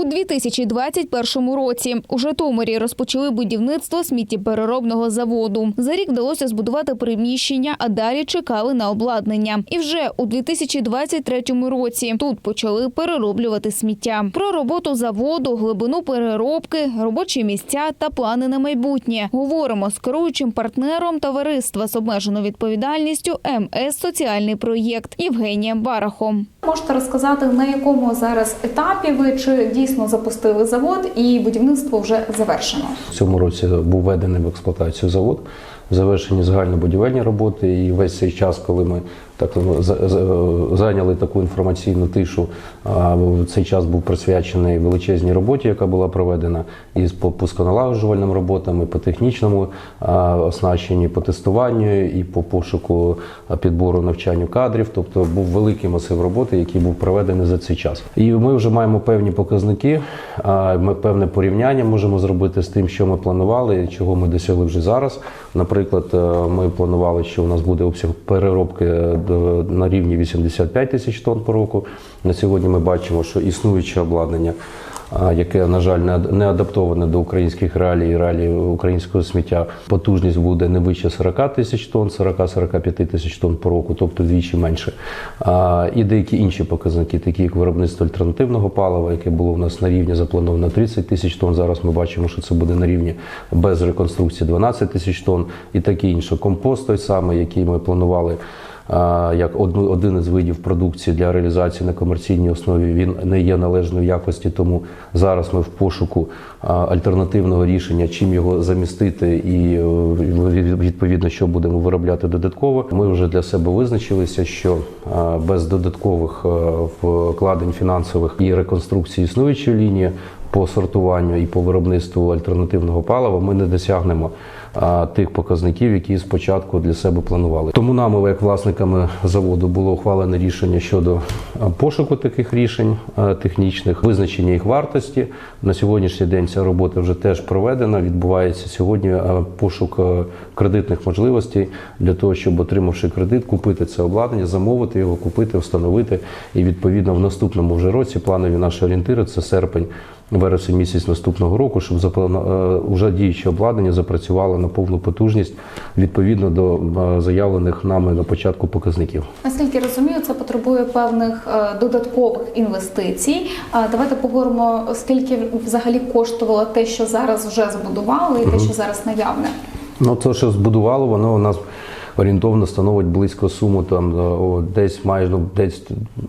У 2021 році у Житомирі розпочали будівництво сміттєпереробного заводу. За рік вдалося збудувати приміщення, а далі чекали на обладнання. І вже у 2023 році тут почали перероблювати сміття. Про роботу заводу, глибину переробки, робочі місця та плани на майбутнє говоримо з керуючим партнером товариства з обмеженою відповідальністю МС Соціальний проєкт Євгенієм Барахом. Можете розказати на якому зараз етапі ви чи дійсно запустили завод і будівництво вже завершено? В цьому році був введений в експлуатацію завод, завершені загальнобудівельні роботи. І весь цей час, коли ми так за- за- зайняли таку інформаційну тишу, цей час був присвячений величезній роботі, яка була проведена і по пусконалагоджувальним роботам, і по технічному оснащенні, по тестуванню, і по пошуку підбору навчанню кадрів. Тобто був великий масив роботи, який був проведений за цей час. І ми вже маємо певні показники. Ми певне порівняння можемо зробити з тим, що ми планували, і чого ми досягли вже зараз. Наприклад, е, ми планували, що у нас буде обсяг переробки е, на рівні 85 тисяч тонн по року. На сьогодні ми бачимо, що існуюче обладнання. Яке, на жаль, не адаптоване до українських реалій, реалій українського сміття. Потужність буде не вище 40 тисяч тонн, 40-45 тисяч тонн по року, тобто двічі менше. І деякі інші показники, такі як виробництво альтернативного палива, яке було у нас на рівні заплановано 30 тисяч тонн. Зараз ми бачимо, що це буде на рівні без реконструкції 12 тисяч тонн і таке інше. Компост той самий, який ми планували. Як одну один із видів продукції для реалізації на комерційній основі він не є належної якості, тому зараз ми в пошуку альтернативного рішення, чим його замістити, і е, відповідно, що будемо виробляти додатково. Ми вже для себе визначилися, що без додаткових е, вкладень фінансових і реконструкції існуючої лінії по сортуванню і по виробництву альтернативного палива ми не досягнемо тих показників, які спочатку для себе планували. Тому нами, як власниками заводу, було ухвалене рішення щодо пошуку таких рішень технічних, визначення їх вартості. На сьогоднішній день ця робота вже теж проведена. Відбувається сьогодні пошук кредитних можливостей для того, щоб отримавши кредит, купити це обладнання, замовити його, купити, встановити. І відповідно в наступному вже році планові наші орієнтири це серпень. Вересень місяць наступного року, щоб заплана- е, діюче обладнання запрацювало на повну потужність відповідно до е, заявлених нами на початку показників. Наскільки розумію, це потребує певних е, додаткових інвестицій. Давайте поговоримо, скільки взагалі коштувало те, що зараз вже збудували, і те, що зараз наявне. Ну, то, що збудувало, воно у нас орієнтовно становить близько суму там десь майже ну, десь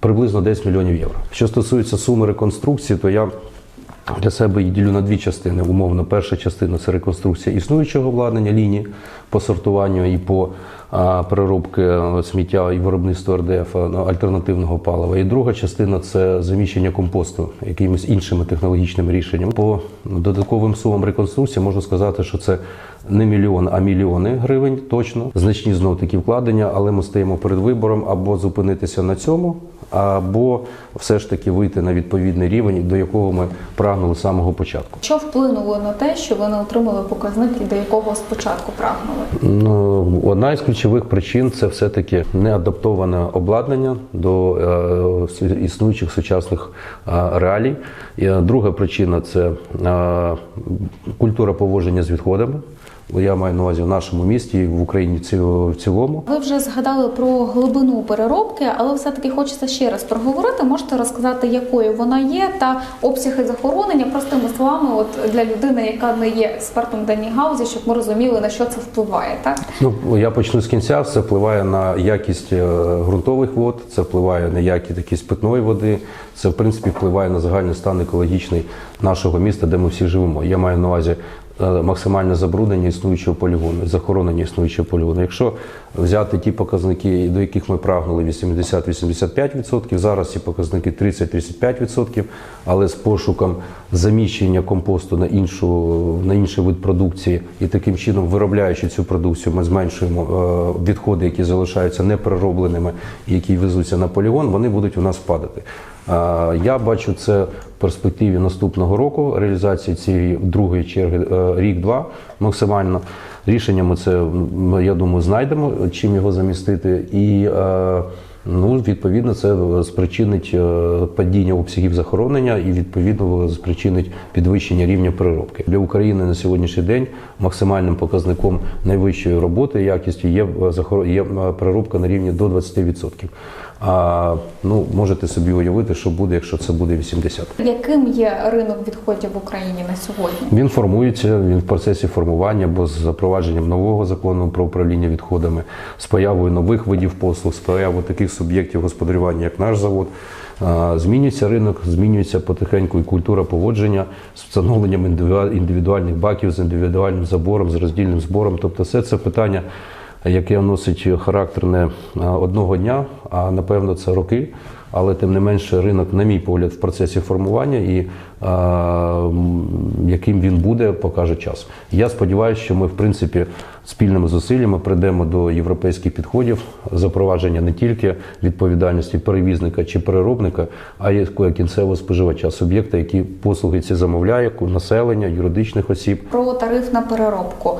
приблизно 10 мільйонів євро. Що стосується суми реконструкції, то я для себе її ділю на дві частини. Умовно, перша частина це реконструкція існуючого обладнання лінії по сортуванню і по переробки е, сміття і виробництва РДФ е, альтернативного палива. І друга частина це заміщення компосту якимись іншими технологічними рішеннями. По додатковим сумам реконструкції можна сказати, що це не мільйон, а мільйони гривень точно. Значні знов такі вкладення, але ми стоїмо перед вибором або зупинитися на цьому, або все ж таки вийти на відповідний рівень, до якого ми прагнули з самого початку. Що вплинуло на те, що ви не отримали показники, до якого спочатку прагнули? Ну, одна із ключових причин це все-таки неадаптоване обладнання до е, існуючих сучасних е, реалій. Е, друга причина це культура поводження з відходами. Я маю на увазі в нашому місті і в Україні в цілому. Ви вже згадали про глибину переробки, але все-таки хочеться ще раз проговорити. Можете розказати, якою вона є, та обсяги захоронення простими словами, от для людини, яка не є експертом в даній гаузі, щоб ми розуміли на що це впливає, так? Ну я почну з кінця. Це впливає на якість е, ґрунтових вод, це впливає на якість питної води. Це в принципі впливає на загальний стан екологічний нашого міста, де ми всі живемо. Я маю на увазі. Е, Максимальне забруднення існуючого полігону, захоронення існуючого полігону. Якщо взяти ті показники, до яких ми прагнули 80-85%, зараз ці показники 30-35%, але з пошуком заміщення компосту на іншу на інший вид продукції і таким чином, виробляючи цю продукцію, ми зменшуємо е, відходи, які залишаються непереробленими і які везуться на полігон, вони будуть у нас падати. Я бачу це в перспективі наступного року реалізації цієї другої черги е, рік-два максимально. Рішення ми це я думаю знайдемо, чим його замістити. І е, Ну, відповідно, це спричинить е, падіння обсягів захоронення і відповідно спричинить підвищення рівня переробки. Для України на сьогоднішній день максимальним показником найвищої роботи якістю є е, є е, переробка на рівні до 20%. А ну можете собі уявити, що буде, якщо це буде 80%. Яким є ринок відходів в Україні на сьогодні? Він формується, він в процесі формування, бо з запровадженням нового закону про управління відходами, з появою нових видів послуг, з появою таких суб'єктів господарювання, як наш завод. Змінюється ринок, змінюється потихеньку і культура поводження з встановленням індивідуальних баків з індивідуальним забором, з роздільним збором. Тобто, все це питання, яке носить характер не одного дня, а напевно це роки. Але тим не менше, ринок, на мій погляд, в процесі формування і а, яким він буде, покаже час. Я сподіваюся, що ми, в принципі, спільними зусиллями прийдемо до європейських підходів запровадження не тільки відповідальності перевізника чи переробника, а й кінцевого споживача, суб'єкта, які послуги ці замовляє, населення, юридичних осіб. Про тариф на переробку.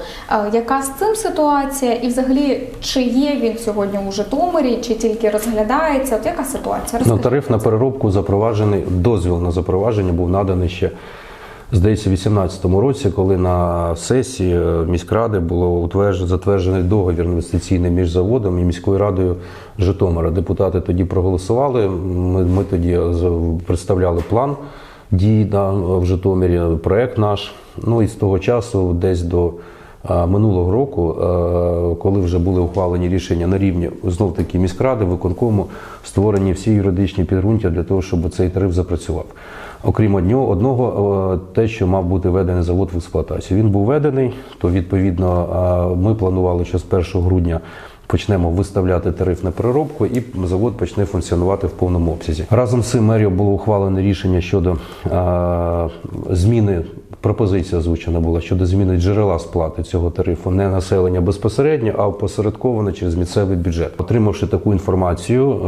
Яка з цим ситуація? І взагалі, чи є він сьогодні у Житомирі, чи тільки розглядається? От яка ситуація? Ну, тариф на переробку запроваджений, дозвіл на запровадження був наданий ще, здається, в 2018 році, коли на сесії е, міськради було затверджений договір інвестиційний між заводом і міською радою Житомира. Депутати тоді проголосували. Ми, ми тоді представляли план дій на, в Житомирі, проект наш. Ну і з того часу, десь до минулого року, коли вже були ухвалені рішення на рівні знов таки міськради, виконкому, створені всі юридичні підґрунтя для того, щоб цей тариф запрацював. Окрім одного, е, те, що мав бути введений завод в експлуатацію. Він був введений, то відповідно ми планували, що з 1 грудня. Почнемо виставляти тариф на переробку, і завод почне функціонувати в повному обсязі. Разом з цим мерією було ухвалене рішення щодо е, зміни. Пропозиція озвучена була щодо зміни джерела сплати цього тарифу не населення безпосередньо, а опосередковано через місцевий бюджет. Отримавши таку інформацію, е,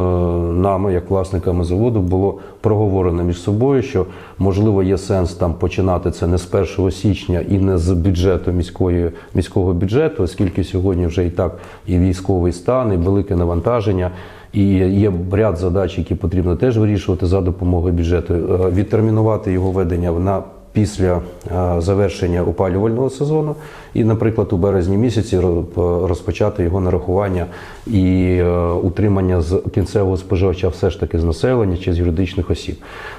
нами, як власниками заводу, було проговорено між собою, що можливо є сенс там починати це не з 1 січня і не з бюджету міської міського бюджету, оскільки сьогодні вже і так і військовий стан, і велике навантаження. І є ряд задач, які потрібно теж вирішувати за допомогою бюджету. Е, Відтермінувати його ведення на після е, завершення опалювального сезону, і, наприклад, у березні місяці розпочати його нарахування і е, утримання з кінцевого споживача все ж таки з населення чи з юридичних осіб.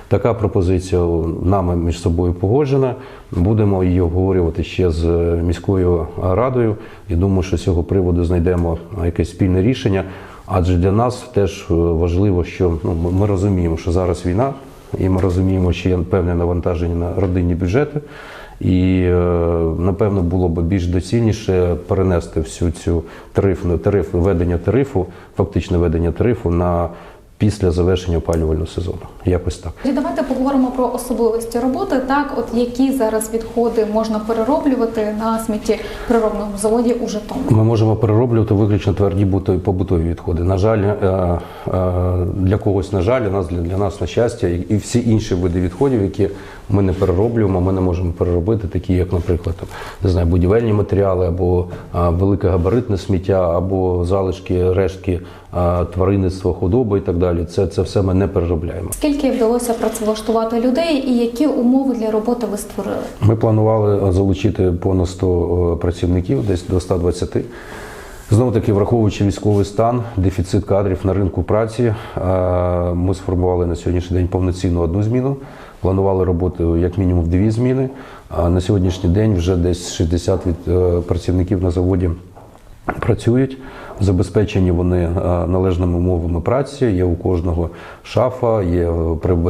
Така пропозиція нами між собою погоджена. Будемо її обговорювати ще з міською радою. І думаю, що з цього приводу знайдемо якесь спільне рішення. Адже для нас теж е, важливо, що ну, ми розуміємо, що зараз війна, і ми розуміємо, що є певне навантаження на родинні бюджети. І е, напевно було б більш доцільніше перенести всю цю тарифну тариф ведення тарифу, фактичне ведення тарифу на після завершення опалювального сезону. Якось так. І давайте поговоримо про особливості роботи. Так, от які зараз відходи можна перероблювати на сміттєпереробному заводі у Житомирі? Ми можемо перероблювати виключно тверді бутові- побутові відходи. На жаль, е, е, для когось, на жаль, для нас для, нас на щастя, і всі інші види відходів, які ми не перероблюємо, ми не можемо переробити, такі як, наприклад, не знаю, будівельні матеріали або е, велике габаритне сміття, або залишки, рештки тваринництва, худоби і так далі. Це, це все ми не переробляємо. Скільки вдалося працевлаштувати людей, і які умови для роботи ви створили? Ми планували залучити понад 100 працівників, десь до 120. Знову таки, враховуючи військовий стан, дефіцит кадрів на ринку праці, е, ми сформували на сьогоднішній день повноцінну одну зміну. Планували роботу як мінімум в дві зміни. А на сьогоднішній день вже десь 60 від е, працівників на заводі працюють. Забезпечені вони е, належними умовами праці. Є у кожного шафа, є,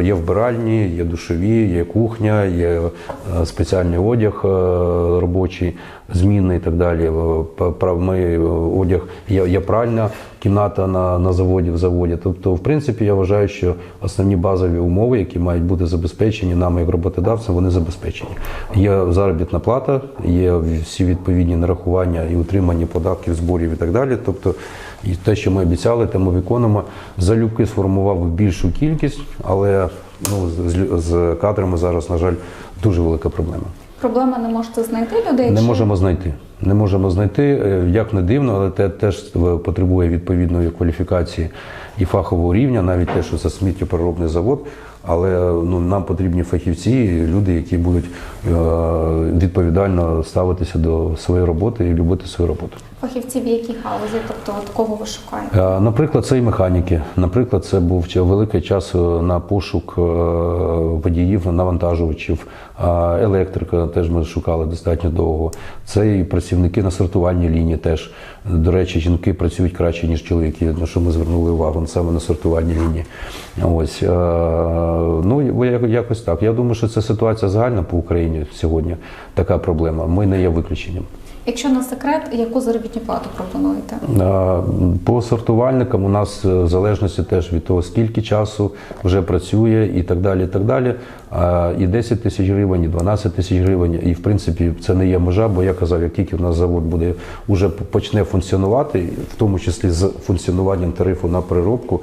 є вбиральні, є душові, є кухня, є е, спеціальний одяг е, робочий, зміни і так далі. П- пра- Ми е, одяг є, є пральна кімната на, на заводі в заводі. Тобто, в принципі, я вважаю, що основні базові умови, які мають бути забезпечені нами як роботодавцем, вони забезпечені. Є заробітна плата, є всі відповідні нарахування і утримання податків, зборів і так далі. Тобто, і те, що ми обіцяли, те ми виконуємо. Залюбки сформував більшу кількість, але ну, з, з- кадрами зараз, на жаль, дуже велика проблема. Проблема не можете знайти людей? Не чи- можемо знайти. Не можемо знайти, Е, як не дивно, але те теж потребує відповідної кваліфікації і фахового рівня, навіть те, що це сміттєпереробний завод. Але ну, нам потрібні фахівці, люди, які будуть е, відповідально ставитися до своєї роботи і любити свою роботу. Фахівці в якій галузі, тобто кого ви шукаєте? Е, Наприклад, це і механіки. Наприклад, це був великий час е, на пошук е, водіїв, навантажувачів, електрика теж ми шукали достатньо довго. Це і працівники на сортувальній лінії теж. До речі, жінки працюють краще, ніж чоловіки, на що ми звернули увагу саме на сортувальній лінії. Ось ну якось так. Я думаю, що це ситуація загальна по Україні сьогодні. Така проблема. Ми не є виключенням. Якщо на секрет, яку заробітну плату пропонуєте? По сортувальникам у нас е, в залежності теж від того, скільки часу вже працює і так далі. І так далі. І 10 тисяч гривень, і 12 тисяч гривень. І в принципі це не є межа, бо я казав, як тільки в нас завод буде уже почне функціонувати, в тому числі з функціонуванням тарифу на переробку,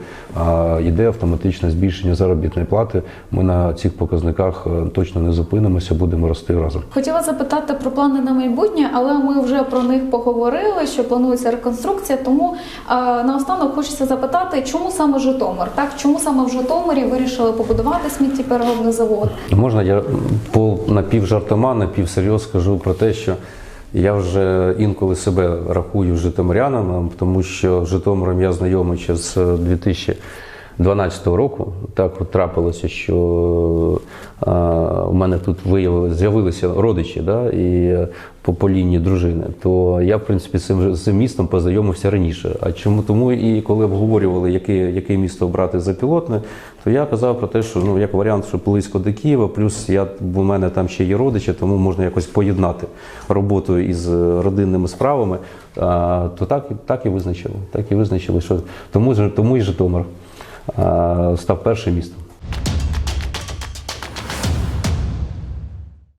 йде автоматичне збільшення заробітної плати. Ми на цих показниках е, точно не зупинимося, будемо рости разом. Хотіла запитати про плани на майбутнє, але ми вже про них поговорили, що планується реконструкція. Тому е, наостанок хочеться запитати, чому саме Житомир? Так, чому саме в Житомирі вирішили побудувати сміттєпереробний завод? Можна я по напівжартома, напівсерйоз скажу про те, що я вже інколи себе рахую житомирянином, тому що Житомиром я знайомий ще з 2012 року. Так от трапилося, що е, у мене тут виявили, з'явилися родичі, да, і е, по, по лінії дружини, то я, в принципі, з цим, цим містом познайомився раніше. А чому тому і коли обговорювали, яке, яке місто обрати за пілотне, то я казав про те, що ну як варіант, що близько до Києва, плюс я бо мене там ще є родичі, тому можна якось поєднати роботу із родинними справами. А, то так, так і визначили. Так і визначили, що тому, тому і Житомир а, став першим містом.